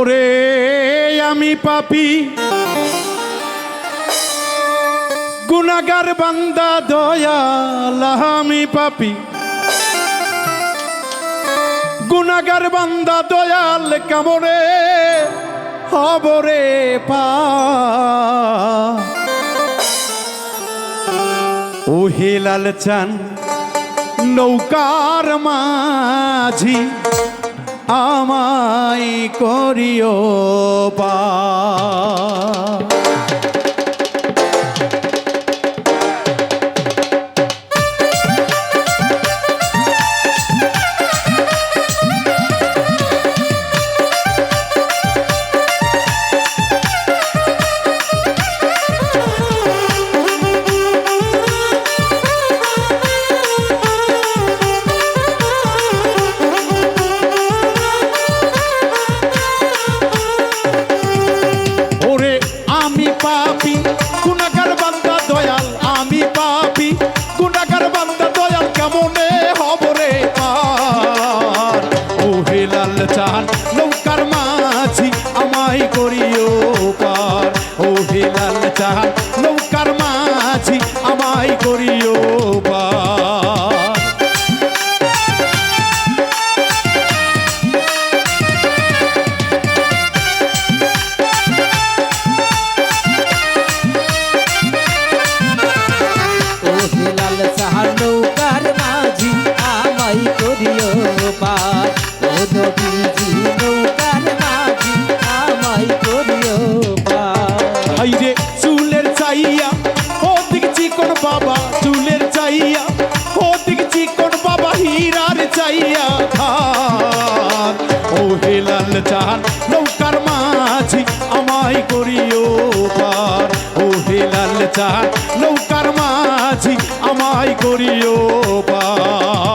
ওরে আমি পাপি। গুনাগার বান্দা দয়াল, আমি পাপি। গুনাগার বান্দা দয়াল কামরে হবরে পা? ও হেলাল চান, নৌকার মাঝি। আমায় করিও পা নৌকার মাঝি আমায় করিও। বাবা চুলের চাইয়া ও দিক চিকন বাবা হীরার চাইয়া ধার। ও হেলাল চান নৌকার মাঝি আমায় করিও পার। ও হেলাল চার নৌকার মাঝি আমায় করিও পার।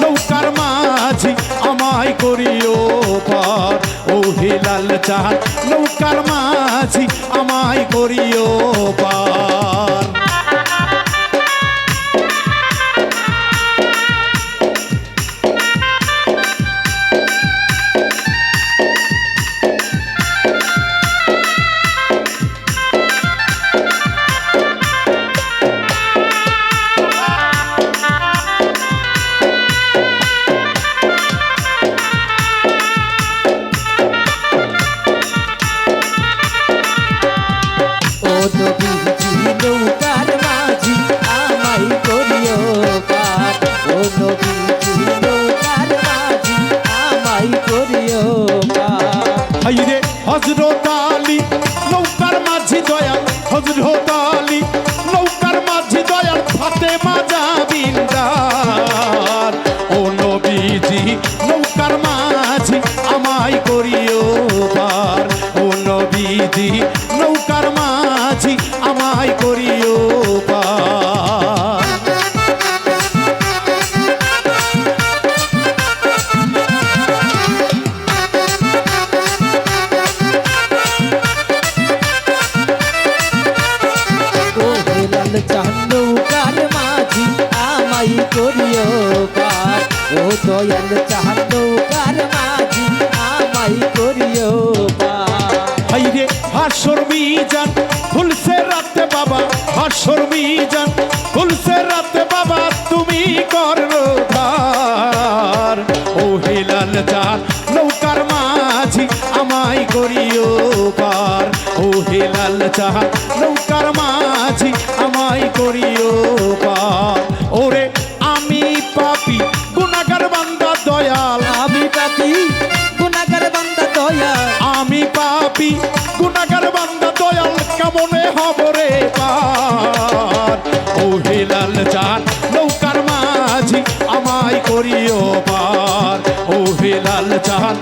নৌকার মাঝি আমায় করিও পার ও হিলাল চাঁদ নৌকার মাঝি আমায় করিও পার হেলাল চান নৌকার মাঝি আমাই করিও পার। ও দয়াল চান নৌকার মাঝি আমাই করিও পার। হাইরে হাসর মিজান ফুলসে রাতে বাবা, হাসর মিজান ফুলসে রাতে বাবা, তুমি করো ধার ও হেলাল চান নৌকার মাঝি আমায় করিও পার। ও হেলাল চান নৌকার মাঝি করিও পাপ ওরে আমি পাপি গুণাগার বান্দা দয়াল। আমি পাপি গুণাগার বান্দা দয়াল। আমি পাপি গুণাগার বান্দা দয়াল কেমনে হব রে পার? ও হেলাল চান নৌকার মাঝি আমায় করিও পার। ও হেলাল চান